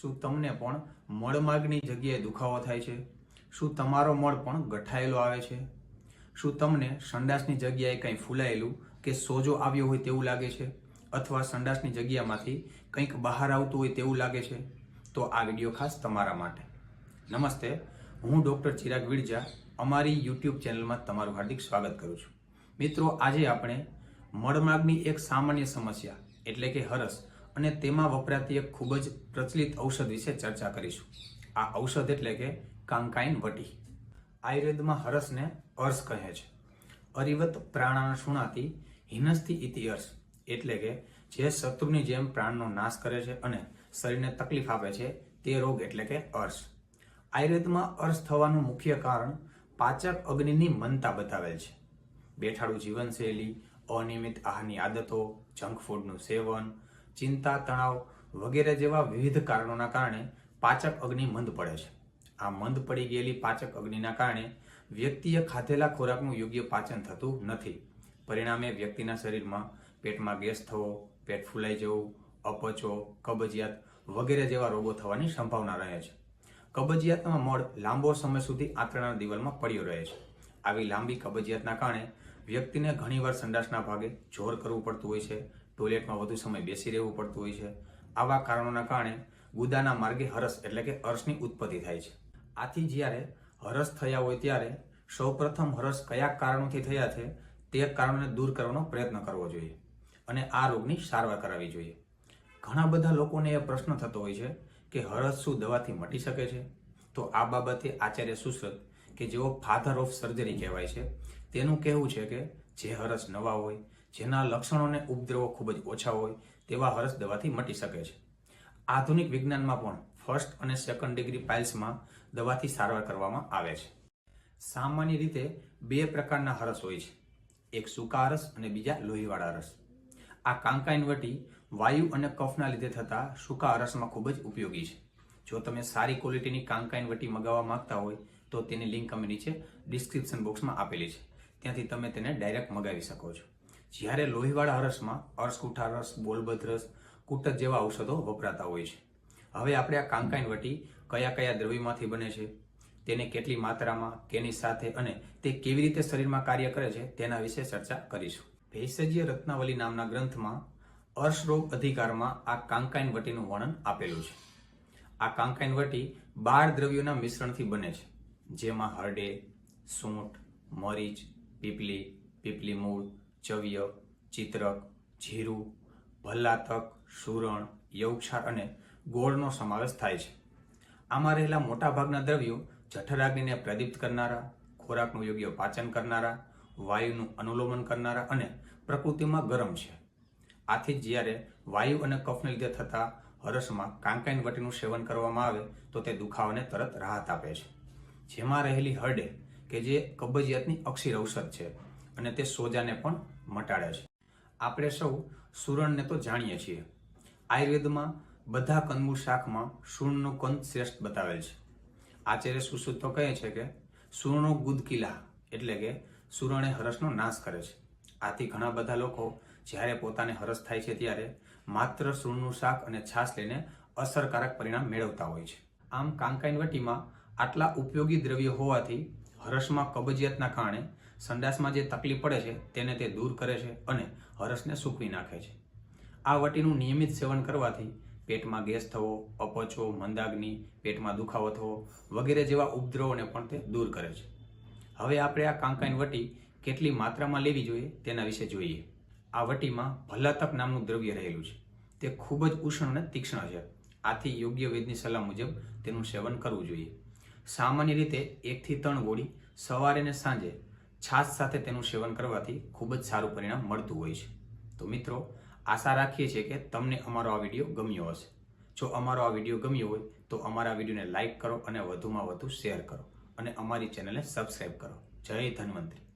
શું તમને પણ મળમાર્ગની જગ્યાએ દુખાવો થાય છે? શું તમારો મળ પણ ગઠાયેલો આવે છે? શું તમને સંડાસની જગ્યાએ કંઈ ફૂલાયેલું કે સોજો આવ્યો હોય તેવું લાગે છે? અથવા સંડાસની જગ્યામાંથી કંઈક બહાર આવતું હોય તેવું લાગે છે? તો આ વીડિયો ખાસ તમારા માટે. નમસ્તે, હું ડૉક્ટર ચિરાગ વિરજા અમારી યુટ્યુબ ચેનલમાં તમારું હાર્દિક સ્વાગત કરું છું. મિત્રો, આજે આપણે મળમાર્ગની એક સામાન્ય સમસ્યા, એટલે કે હરસ અને તેમાં વપરાતી એક ખૂબ જ પ્રચલિત ઔષધ વિશે ચર્ચા કરીશું. આ ઔષધ એટલે કે કાંકાઈન વટી. આયુર્વેદમાં હરસને અર્ષ કહે છે. અરિવત પ્રાણાના શુણાતી હિનસ્થી ઇતિ અર્શ એટલે કે જે શત્રુની જેમ પ્રાણનો નાશ કરે છે અને શરીરને તકલીફ આપે છે તે રોગ એટલે કે અર્ષ આયુર્વેદમાં અર્ષ થવાનું મુખ્ય કારણ પાચક અગ્નિની મનતા બતાવેલ છે. બેઠાડું જીવનશૈલી, અનિયમિત આહારની આદતો, જંક ફૂડનું સેવન ચિંતા, તણાવ વગેરે જેવા વિવિધ કારણોના કારણે પાચક અગ્નિ મંદ પડે છે. આ મંદ પડી ગયેલી પાચક અગ્નિના કારણે વ્યક્તિએ ખાધેલા ખોરાકનું યોગ્ય પાચન થતું નથી. પરિણામે વ્યક્તિના શરીરમાં પેટમાં ગેસ થવો, પેટ ફૂલાઈ જવું, અપચો, કબજિયાત વગેરે જેવા રોગો થવાની સંભાવના રહે છે. કબજિયાતમાં મળ લાંબો સમય સુધી આંતરડાના દિવાલમાં પડ્યો રહે છે. આવી લાંબી કબજિયાતના કારણે વ્યક્તિને ઘણીવાર સંડાસના ભાગે જોર કરવું પડતું હોય છે ટોયલેટમાં વધુ સમય બેસી રહેવું પડતું હોય છે. આવા કારણોના કારણે ગુદાના માર્ગે હરસ એટલે કે અર્શની ઉત્પત્તિ થાય છે. આથી જ્યારે હરસ થયા હોય ત્યારે સૌપ્રથમ હરસ કયા કારણોથી થયા છે તે કારણોને દૂર કરવાનો પ્રયત્ન કરવો જોઈએ અને આ રોગની સારવાર કરાવવી જોઈએ. ઘણા બધા લોકોને એ પ્રશ્ન થતો હોય છે કે હરસ શું દવાથી મટી શકે છે? તો આ બાબતે આચાર્ય સુશ્રત કે જેઓ ફાધર ઓફ સર્જરી કહેવાય છે, તેનું કહેવું છે કે જે હરસ નવા હોય જેના લક્ષણોને ઉપદ્રવો ખૂબ જ ઓછા હોય તેવા હરસ દવાથી મટી શકે છે. આધુનિક વિજ્ઞાનમાં પણ ફર્સ્ટ અને સેકન્ડ ડિગ્રી પાઇલ્સમાં દવાથી સારવાર કરવામાં આવે છે. સામાન્ય રીતે બે પ્રકારના હરસ હોય છે. એક સૂકા હરસ અને બીજા લોહીવાળા હરસ. આ કાંકાઈન વટી વાયુ અને કફના લીધે થતા સૂકા હરસમાં ખૂબ જ ઉપયોગી છે. જો તમે સારી ક્વોલિટીની કાંકાઈન વટી મગાવવા માંગતા હોય, તો તેની લિંક અમે નીચે ડિસ્ક્રિપ્શન બોક્સમાં આપેલી છે. ત્યાંથી તમે તેને ડાયરેક્ટ મગાવી શકો છો. જ્યારે લોહીવાળા હરસમાં અર્શકુઠા રસ બોલબદ રસ, કુટક જેવા ઔષધો વપરાતા હોય છે. હવે આપણે આ કાંકાઈન વટી કયા કયા દ્રવ્યમાંથી બને છે, તેને કેટલી માત્રામાં, કેની સાથે અને તે કેવી રીતે શરીરમાં કાર્ય કરે છે તેના વિશે ચર્ચા કરીશું. ભેષજ્ય રત્નાવલી નામના ગ્રંથમાં અર્શરોગ અધિકારમાં આ કાંકાઈન વટીનું વર્ણન આપેલું છે. આ કાંકાઈન વટી બાર દ્રવ્યોના મિશ્રણથી બને છે. જેમાં હરડે, સૂંઠ, મરીચ, પીપલી પીપલી મૂળ ચવ્ય, ચિત્રક, જીરું, ભલ્લાતક, સુરણ, યૌક્ષાર અને ગોળનો સમાવેશ થાય છે. આમાં રહેલા મોટાભાગના દ્રવ્યો જઠરાગ્નિને પ્રદીપ્ત કરનારા, ખોરાકનું યોગ્ય પાચન કરનારા, વાયુનું અનુલોમન કરનારા અને પ્રકૃતિમાં ગરમ છે. આથી જ જ્યારે વાયુ અને કફને લીધે થતા હરસમાં કાંકાઈન વટીનું સેવન કરવામાં આવે, તો તે દુખાવાને તરત રાહત આપે છે. જેમાં રહેલી હરડે કે જે કબજિયાતની અક્ષીર ઔષધ છે અને તે સોજાને પણ મટાડે છે. આપણે સૌ સુરણને તો જાણીએ છીએ. આયુર્વેદમાં બધા કંદમૂળ શાકમાં સૂર્ણનો કંદ શ્રેષ્ઠ બતાવેલ છે. આચાર્ય સુશ્રુત તો કહે છે કે, સૂર્ણો ગુદકિલા એટલે કે સુરણે હરસનો નાશ કરે છે. આથી ઘણા બધા લોકો જ્યારે પોતાને હરસ થાય છે ત્યારે માત્ર સૂર્ણનું શાક અને છાશ લઈને અસરકારક પરિણામ મેળવતા હોય છે. આમ કાંકાઈન વટીમાં આટલા ઉપયોગી દ્રવ્યો હોવાથી હરસમાં કબજિયાતના કારણે સંડાસમાં જે તકલીફ પડે છે, તેને તે દૂર કરે છે અને હરસને સૂકવી નાખે છે. આ વટીનું નિયમિત સેવન કરવાથી પેટમાં ગેસ થવો, અપચો, મંદાગ્નિ, પેટમાં દુખાવો થવો વગેરે જેવા ઉપદ્રવોને પણ તે દૂર કરે છે. હવે આપણે આ કાંકાઈન વટી કેટલી માત્રામાં લેવી જોઈએ તેના વિશે જોઈએ. આ વટીમાં ભલ્લાતક નામનું દ્રવ્ય રહેલું છે. તે ખૂબ જ ઉષ્ણ અને તીક્ષ્ણ છે. આથી યોગ્ય વેદની સલાહ મુજબ તેનું સેવન કરવું જોઈએ. સામાન્ય રીતે એકથી ત્રણ ગોળી સવારે અને સાંજે છાશ સાથે તેનું સેવન કરવાથી ખૂબ જ સારું પરિણામ મળતું હોય છે. તો મિત્રો, આશા રાખીએ છીએ કે તમને અમારો આ વીડિયો ગમ્યો હશે. જો અમારો આ વીડિયો ગમ્યો હોય, તો અમારા વિડીયોને લાઇક કરો અને વધુમાં વધુ શેર કરો અને અમારી ચેનલને સબસ્ક્રાઇબ કરો. જય ધન્વંતરી.